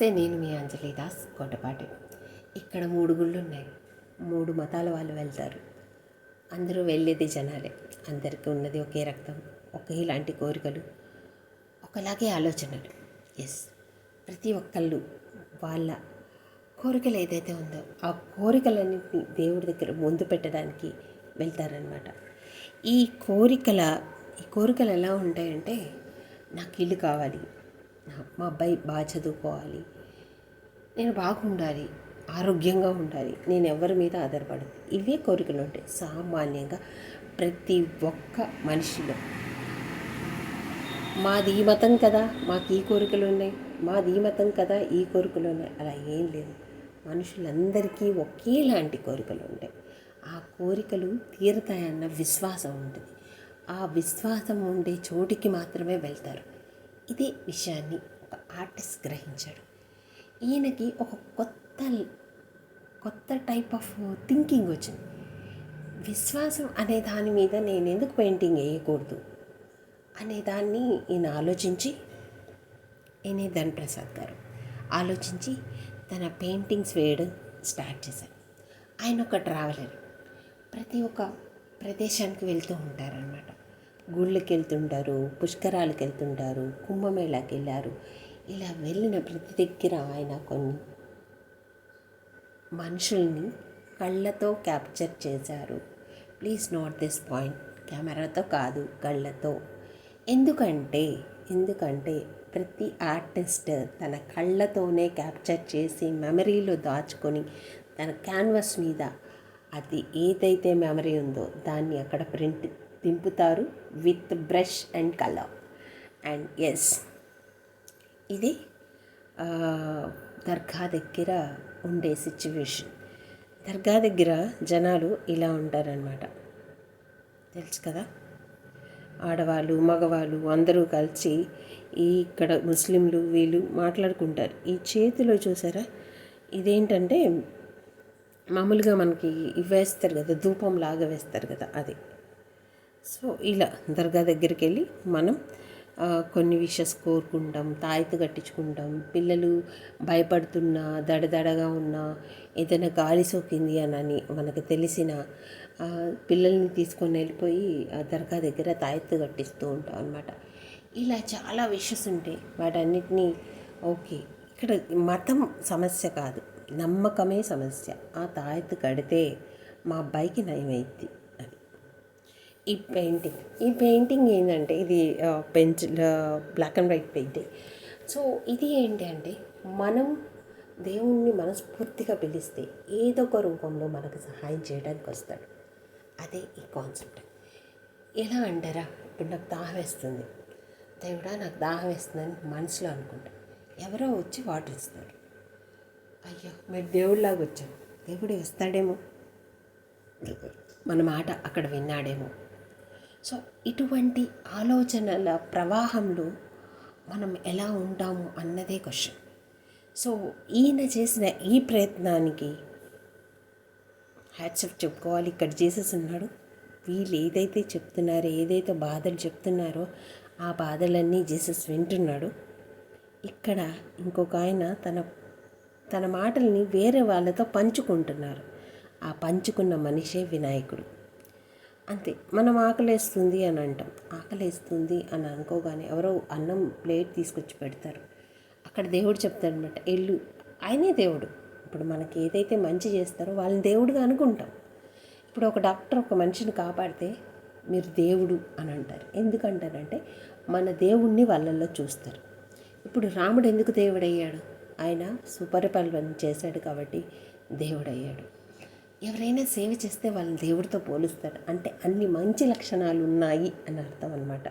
నమస్తే నేను మీ అంజలి దాస్ కోటపాటి ఇక్కడ మూడు గుళ్ళు ఉన్నాయి మూడు మతాల వాళ్ళు వెళ్తారు. అందరూ వెళ్ళేది జనాలే. అందరికీ ఉన్నది ఒకే రక్తం ఒకేలాంటి కోరికలు ఒకలాగే ఆలోచనలు. ఎస్ ప్రతి ఒక్కళ్ళు వాళ్ళ కోరికలు ఏదైతే ఉందో ఆ కోరికలన్నింటినీ దేవుడి దగ్గర ముందు పెట్టడానికి వెళ్తారనమాట ఈ కోరికల ఈ కోరికలు ఎలా ఉంటాయంటే నాకు ఇల్లు కావాలి. మా అబ్బాయి బాగా చదువుకోవాలి. నేను బాగుండాలి ఆరోగ్యంగా ఉండాలి నేను ఎవరి మీద ఆధారపడదు ఇవే కోరికలు ఉంటాయి సామాన్యంగా ప్రతి ఒక్క మనిషిలో. మాది ఈ మతం కదా మాకు ఈ కోరికలు ఉన్నాయి. మాది ఈ మతం కదా ఈ కోరికలు ఉన్నాయి. అలా ఏం లేదు. మనుషులందరికీ ఒకేలాంటి కోరికలు ఉంటాయి. ఆ కోరికలు తీరుతాయన్న విశ్వాసం ఉంటుంది. ఆ విశ్వాసం ఉండే చోటికి మాత్రమే వెళ్తారు. ఇదే విషయాన్ని ఒక ఆర్టిస్ట్ గ్రహించాడు. ఈయనకి ఒక కొత్త కొత్త టైప్ ఆఫ్ థింకింగ్ వచ్చింది. విశ్వాసం అనే దాని మీద నేను ఎందుకు పెయింటింగ్ వేయకూడదు అనే దాన్ని ఈయన ఆలోచించి ఈయన ధన్ ప్రసాద్ గారు ఆలోచించి తన పెయింటింగ్స్ వేయడం స్టార్ట్ చేశారు. ఆయన ఒక ట్రావెలర్ ప్రతి ఒక్క ప్రదేశానికి వెళ్తూ ఉంటారనమాట గుళ్ళకి వెళ్తుంటారు పుష్కరాలకు వెళ్తుంటారు కుంభమేళాకి వెళ్ళారు ఇలా వెళ్ళిన ప్రతి దగ్గర ఆయన కొన్ని మనుషుల్ని కళ్ళతో క్యాప్చర్ చేశారు. Please note this point. కెమెరాతో కాదు కళ్ళతో. ఎందుకంటే ఎందుకంటే ప్రతి ఆర్టిస్ట్ తన కళ్ళతోనే క్యాప్చర్ చేసి మెమరీలో దాచుకొని తన క్యాన్వాస్ మీద అది ఏదైతే మెమరీ ఉందో దాన్ని అక్కడ print దింపుతారు with brush and colour. And yes ఇది దర్గా దగ్గర ఉండే సిచ్యువేషన్ దర్గా దగ్గర జనాలు ఇలా ఉంటారనమాట తెలుసు కదా? ఆడవాళ్ళు మగవాళ్ళు అందరూ కలిసి ఈ ఇక్కడ ముస్లింలు వీళ్ళు మాట్లాడుకుంటారు. ఈ చేతిలో చూసారా? ఇదేంటంటే మామూలుగా మనకి ఇవి వేస్తారు కదా ధూపం లాగా వేస్తారు కదా అది. సో ఇలా దర్గా దగ్గరికి వెళ్ళి మనం కొన్ని విషెస్ కోరుకుంటాం తాయితు కట్టించుకుంటాం. పిల్లలు భయపడుతున్నా దడదడగా ఉన్నా ఏదైనా గాలి సోకింది అని మనకు తెలిసిన పిల్లల్ని తీసుకొని వెళ్ళిపోయి ఆ దర్గా దగ్గర తాయెత్తు కట్టిస్తూ ఉంటాం అనమాట ఇలా చాలా విషెస్ ఉంటాయి వాటన్నిటినీ ఓకే ఇక్కడ మతం సమస్య కాదు నమ్మకమే సమస్య. ఆ తాయెత్తు కడితే మా అబ్బాయికి నయమైద్ది. ఈ పెయింటింగ్. ఈ పెయింటింగ్ ఏంటంటే ఇది pencil black and white painting. So ఇది ఏంటి అంటే మనం దేవుణ్ణి మనస్ఫూర్తిగా పిలిస్తే ఏదో ఒక రూపంలో మనకు సహాయం చేయడానికి వస్తాడు. అదే ఈ కాన్సెప్ట్ ఎలా అంటారా? ఇప్పుడు నాకు దాహం వేస్తుంది. దేవుడా నాకు దాహం వేస్తుందని మనసులో అనుకుంటా. ఎవరో వచ్చి వాటర్ ఇస్తారు. అయ్యో మీరు దేవుడిలాగా వచ్చాను దేవుడు వస్తాడేమో. మన మాట అక్కడ విన్నాడేమో. సో ఇటువంటి ఆలోచనల ప్రవాహంలో మనం ఎలా ఉంటాము అన్నదే క్వశ్చన్ సో ఈయన చేసిన ఈ ప్రయత్నానికి హ్యాట్సప్ చెప్పుకోవాలి. ఇక్కడ జీసస్ ఉన్నాడు. వీళ్ళు ఏదైతే చెప్తున్నారో ఏదైతే బాధలు చెప్తున్నారో ఆ బాధలన్నీ జీసస్ వింటున్నాడు. ఇక్కడ ఇంకొక ఆయన తన తన మాటల్ని వేరే వాళ్ళతో పంచుకుంటున్నారు. ఆ పంచుకున్న మనిషే వినాయకుడు. అంతే. మనం ఆకలేస్తుంది అని అంటాం. ఆకలేస్తుంది అని అనుకోగానే ఎవరో అన్నం ప్లేట్ తీసుకొచ్చి పెడతారు. అక్కడ దేవుడు చెప్తాడనమాట ఎల్లు. ఆయనే దేవుడు. ఇప్పుడు మనకి ఏదైతే మంచి చేస్తారో వాళ్ళని దేవుడుగా అనుకుంటాం. ఇప్పుడు ఒక డాక్టర్ ఒక మనిషిని కాపాడితే మీరు దేవుడు అని అంటారు. ఎందుకంటారంటే మన దేవుణ్ణి వాళ్ళల్లో చూస్తారు. ఇప్పుడు రాముడు ఎందుకు దేవుడయ్యాడు? ఆయన సుపరిపాలన చేశాడు కాబట్టి దేవుడయ్యాడు. ఎవరైనా సేవ చేస్తే వాళ్ళని దేవుడితో పోలుస్తారు. అంటే అన్ని మంచి లక్షణాలు ఉన్నాయి అని అర్థం అనమాట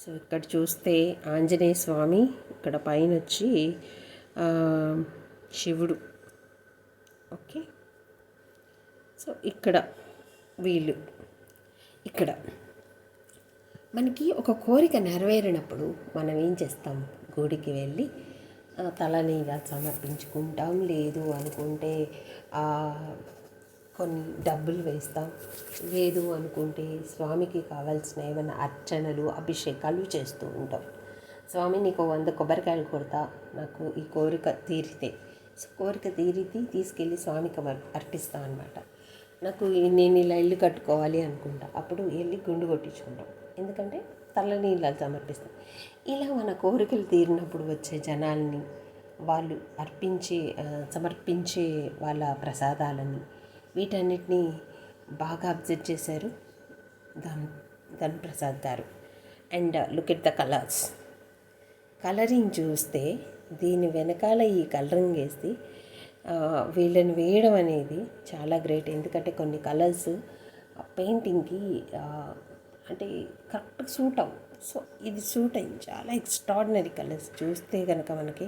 సో ఇక్కడ చూస్తే ఆంజనేయ స్వామి ఇక్కడ పైన వచ్చి శివుడు. ఓకే? సో ఇక్కడ వీళ్ళు. ఇక్కడ. మనకి ఒక కోరిక నెరవేరినప్పుడు మనం ఏం చేస్తాం? గుడికి వెళ్ళి తలని ఇలా సమర్పించుకుంటాం. లేదు అనుకుంటే కొన్ని డబ్బులు వేస్తాం. లేదు అనుకుంటే స్వామికి కావాల్సిన ఏమైనా అర్చనలు అభిషేకాలు చేస్తూ ఉంటాం. స్వామి నీకు వంద కొబ్బరికాయలు కొడతా. నాకు ఈ కోరిక తీరితే. కోరిక తీరితే తీసుకెళ్ళి స్వామికి అమర్- అర్పిస్తా అనమాట నాకు నేను ఇలా ఇల్లు కట్టుకోవాలి అనుకుంటా. అప్పుడు వెళ్ళి గుండు కొట్టించుకుంటాం. ఎందుకంటే తల్లనీళ్ళు సమర్పిస్తాం. ఇలా మన కోరికలు తీరినప్పుడు వచ్చే జనాల్ని వాళ్ళు అర్పించే సమర్పించే వాళ్ళ ప్రసాదాలని వీటన్నిటిని బాగా అబ్జర్వ్ చేశారు Dhan Dhan Prasad garu. And look at the colours. Colouring చూస్తే దీని వెనకాల ఈ కలరింగ్ వేసి వీళ్ళని వేయడం అనేది చాలా గ్రేట్. ఎందుకంటే కొన్ని కలర్స్ పెయింటింగ్కి అంటే కరెక్ట్ సూట్ అవ్వు సో ఇది సూట్ అయింది చాలా ఎక్స్ట్రాడినరీ కలర్స్. చూస్తే కనుక మనకి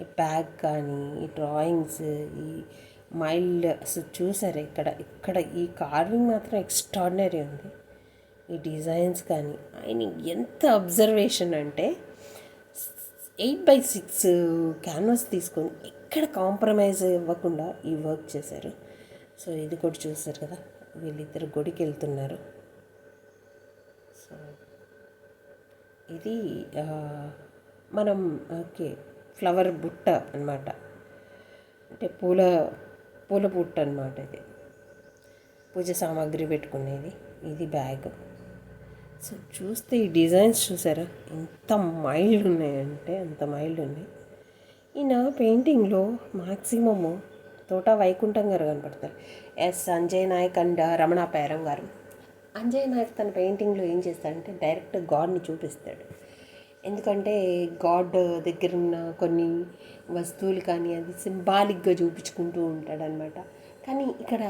ఈ బ్యాగ్ కానీ ఈ డ్రాయింగ్స్ ఈ మైల్డ్ అసలు చూసారు? ఇక్కడ ఇక్కడ ఈ కార్వింగ్ మాత్రం ఎక్స్ట్రాడినరీ ఉంది. ఈ డిజైన్స్ కానీ ఆయన ఎంత అబ్జర్వేషన్ అంటే ఎయిట్ బై సిక్స్ క్యాన్వాస్ తీసుకొని ఎక్కడ కాంప్రమైజ్ ఇవ్వకుండా ఈ వర్క్ చేశారు. సో ఇది కూడా చూసారు కదా? వీళ్ళిద్దరు గుడికి వెళ్తున్నారు సో ఇది మనం ఓకే ఫ్లవర్ బుట్ట అన్నమాట. అంటే పూల పూల బుట్ట అన్నమాట ఇది. పూజ సామాగ్రి పెట్టుకునేది ఇది బ్యాగ్. సో చూస్తే ఈ డిజైన్స్ చూసారా? ఎంత మైల్డ్ ఉన్నాయంటే అంత మైల్డ్ ఉన్నాయి. ఈయన పెయింటింగ్లో మ్యాక్సిమము తోట వైకుంఠం గారు కనపడతారు. ఎస్. సంజయ్ నాయక్ అండ్ రమణ పేరం గారు. అంజయ్ నాయక్ తన పెయింటింగ్లో ఏం చేస్తాడంటే డైరెక్ట్ గాడ్ని చూపిస్తాడు. ఎందుకంటే గాడ్ దగ్గర ఉన్న కొన్ని వస్తువులు కానీ అది సింబాలిక్గా చూపించుకుంటూ ఉంటాడనమాట. కానీ ఇక్కడ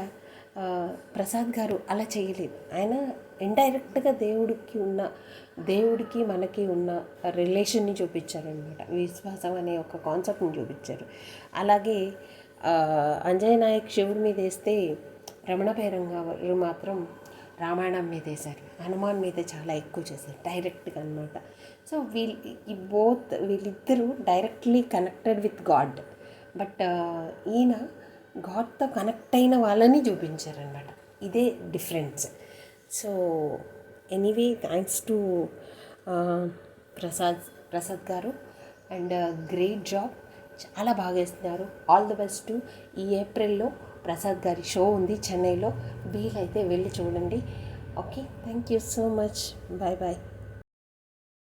ప్రసాద్ గారు అలా చేయలేదు. ఆయన ఇండైరెక్ట్గా దేవుడికి ఉన్న దేవుడికి మనకి ఉన్న రిలేషన్ని చూపించారనమాట. విశ్వాసం అనే ఒక కాన్సెప్ట్ని చూపించారు. అలాగే అంజయ్ నాయక్ శివుడి మీద వేస్తే రమణ భైరంగా మాత్రం రామాయణం మీద వేశారు హనుమాన్ మీద చాలా ఎక్కువ చేశారు డైరెక్ట్గా అనమాట సో వీళ్ళు ఈ బోత్ వీళ్ళిద్దరూ directly connected with god but ఈయన గాడ్తో కనెక్ట్ అయిన వాళ్ళని చూపించారనమాట ఇదే difference so anyway thanks to Prasad Prasad garu and great job చాలా బాగా వేస్తున్నారు ఆల్ ద బెస్ట్ ఈ ఏప్రిల్లో ప్రసాద్ గారి షో ఉంది చెన్నైలో. వీలైతే వెళ్ళి చూడండి. Okay thank you so much. Bye bye